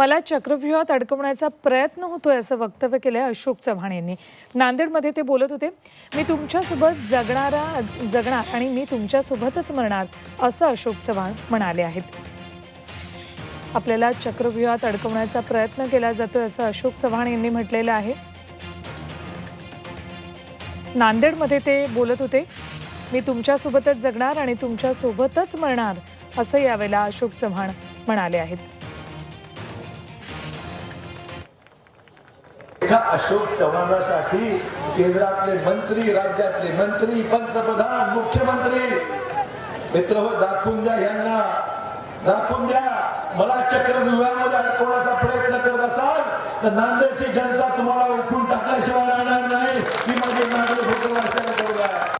मला चक्रव्यूहात अडकवण्याचा प्रयत्न होतोय असं वक्तव्य केलंय अशोक चव्हाण यांनी. नांदेडमध्ये ते बोलत होते मी तुमच्यासोबत जगणारा जगणार आणि मी तुमच्यासोबतच मरणार असं अशोक चव्हाण म्हणाले आहेत. आपल्याला चक्रव्यूहात अडकवण्याचा प्रयत्न केला जातोय असं अशोक चव्हाण यांनी म्हटलेलं आहे. नांदेडमध्ये ते बोलत होते मी तुमच्यासोबतच जगणार आणि तुमच्यासोबतच मरणार असं यावेळेला अशोक चव्हाण म्हणाले आहेत. एका अशोक चव्हाणासाठी केंद्रातले मंत्री राज्यातले मंत्री पंतप्रधान मुख्यमंत्री. मित्र हो दाखवून द्या यांना. दाखवून द्या. मला चक्रव्यूहामध्ये अडकवण्याचा प्रयत्न करत असाल तर नांदेडची जनता तुम्हाला उठून टाकल्याशिवाय राहणार नाही. ही माझी नांदेड भूतवासाला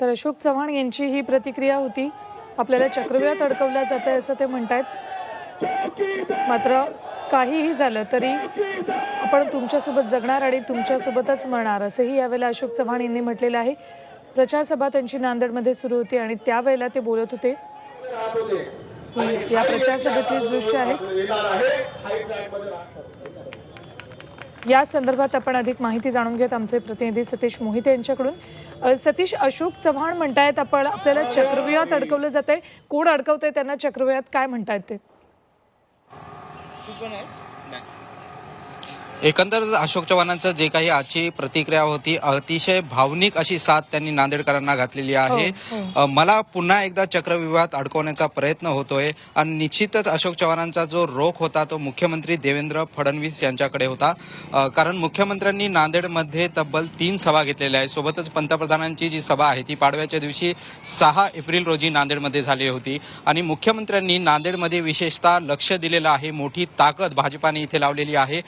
तर अशोक चव्हाण यांची ही प्रतिक्रिया होती. आपल्याला चक्रव्यूहात अडकवल्या जात आहे असं ते म्हणतायत. मात्र काहीही झालं तरी आपण तुमच्यासोबत जगणार आणि तुमच्यासोबतच मरणार असंही यावेळेला अशोक चव्हाण यांनी म्हटलेलं आहे. प्रचारसभा त्यांची नांदेडमध्ये सुरू होती आणि त्यावेळेला ते बोलत होते या प्रचारसभेतलीच दृश्य आहेत. या संदर्भात आपण अधिक माहिती जाणून घेत आमचे प्रतिनिधी सतीश मोहिते यांच्याकडून. सतीश अशोक चव्हाण म्हणतायत आपण आपल्याला चक्रव्यूहात अडकवलं जात आहे कोण अडकवतंय त्यांना चक्रव्यूहात? काय म्हणतायत ते? Goodness. एकंदर अशोक चव्हाणांचं जे काही आजची प्रतिक्रिया होती अतिशय भावनिक अशी साथ त्यांनी नांदेडकरांना घातलेली आहे. हो, मला पुन्हा एकदा चक्रव्यूहात अडकवण्याचा प्रयत्न होतोय आणि निश्चितच अशोक चव्हाणांचा जो रोख होता तो मुख्यमंत्री देवेंद्र फडणवीस यांच्याकडे होता. कारण मुख्यमंत्र्यांनी नांदेडमध्ये तब्बल तीन सभा घेतलेल्या आहेत. सोबतच पंतप्रधानांची जी सभा आहे ती पाडव्याच्या दिवशी सहा एप्रिल रोजी नांदेडमध्ये झाली होती. आणि मुख्यमंत्र्यांनी नांदेडमध्ये विशेषतः लक्ष दिलेलं आहे मोठी ताकद भाजपाने इथे लावलेली आहे.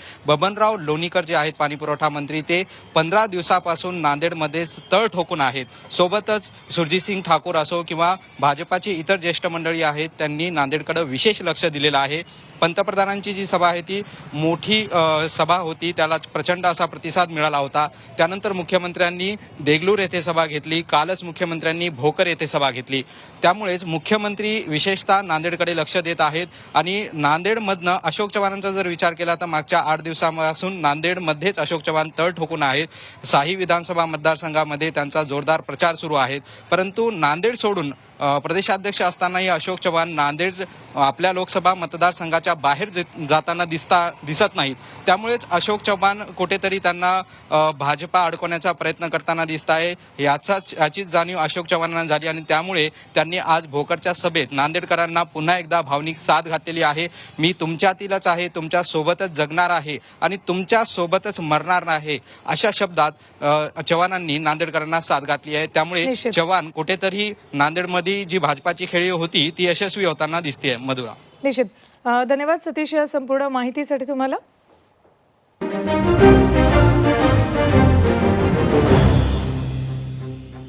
बबनराव लोणीकर जे आहेत पाणीपुरवठा मंत्री ते पंधरा दिवसापासून नांदेडमध्ये तळ ठोकून आहेत. सोबतच सुरजितसिंग ठाकूर असो किंवा भाजपाची इतर ज्येष्ठ मंडळी आहेत त्यांनी नांदेडकडे विशेष लक्ष दिलेलं आहे. पंतप्रधानांची जी सभा आहे ती मोठी सभा होती. त्याला प्रचंड असा प्रतिसाद मिळाला होता. त्यानंतर मुख्यमंत्र्यांनी देगलूर येथे सभा घेतली. कालच मुख्यमंत्र्यांनी भोकर येथे सभा घेतली. त्यामुळेच मुख्यमंत्री विशेषतः नांदेडकडे लक्ष देत आहेत. आणि नांदेडमधनं अशोक चव्हाणांचा जर विचार केला तर मागच्या आठ दिवसामध्ये असून नांदेडमध्येच अशोक चव्हाण तळ ठोकून आहेत. साही विधानसभा मतदारसंघामध्ये त्यांचा जोरदार प्रचार सुरू आहे. परंतु नांदेड सोडून प्रदेशाध्यक्ष असतानाही अशोक चव्हाण नांदेड आपल्या लोकसभा मतदारसंघाच्या बाहेर जाताना दिसता दिसत नाहीत. त्यामुळेच अशोक चव्हाण कुठेतरी त्यांना भाजपा अडकवण्याचा प्रयत्न करताना दिसत आहे. याचाच याचीच जाणीव अशोक चव्हाणांना झाली आणि त्यामुळे त्यांनी आज भोकरच्या सभेत नांदेडकरांना पुन्हा एकदा भावनिक साथ घातलेली आहे. मी तुमच्यातीलच आहे तुमच्या सोबतच जगणार आहे आणि तुमच्या सोबतच मरणार आहे अशा शब्दात चव्हाणांनी नांदेडकरांना साथ घातली आहे. त्यामुळे. चव्हाण कुठेतरी नांदेडमध्ये आधी जी भाजपाची खेळी होती ती यशस्वी होताना दिसते मधुरा. निश्चित. धन्यवाद सतीश या संपूर्ण माहितीसाठी तुम्हाला.